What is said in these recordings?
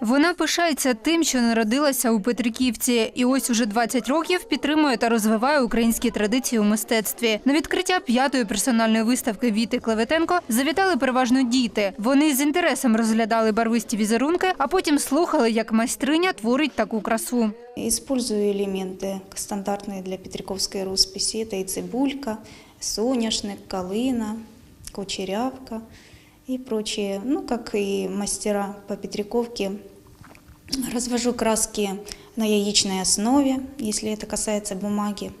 Вона пишається тим, що народилася у Петриківці, і ось уже 20 років підтримує та розвиває українські традиції у мистецтві. На відкриття п'ятої персональної виставки Віти Клеветенко завітали переважно діти. Вони з інтересом розглядали барвисті візерунки, а потім слухали, як майстриня творить таку красу. Использую элементы стандартные для петриковской росписи. Это и цибулька, соняшник, калина, кучерявка и прочие. Ну, как и мастера по петриковке, развожу краски на яичной основе, если это касается бумаги.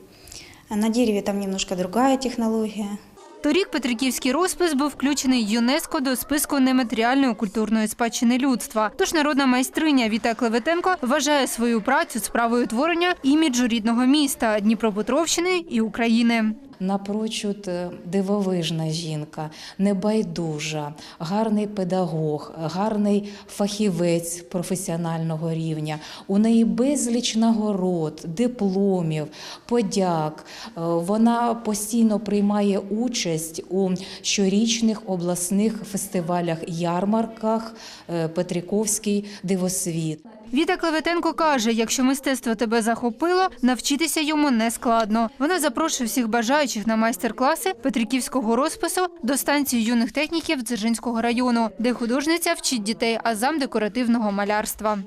На дереве там немножко другая технология. Торік Петриківський розпис був включений ЮНЕСКО до списку нематеріальної культурної спадщини людства. Тож народна майстриня Віта Клеветенко вважає свою працю справою творення іміджу рідного міста Дніпропетровщини і України. Напрочуд е, дивовижна жінка, небайдужа, гарний педагог, гарний фахівець професіонального рівня. У неї безліч нагород, дипломів, подяк. Е, Вона постійно приймає участь у щорічних обласних фестивалях, ярмарках е, Петріковський дивосвіт. Віта Клеветенко каже: якщо мистецтво тебе захопило, навчитися йому не складно. Вона запрошує всіх бажаючих на майстер-класи Петриківського розпису до станції юних техніків Дзержинського району, де художниця вчить дітей азам декоративного малярства.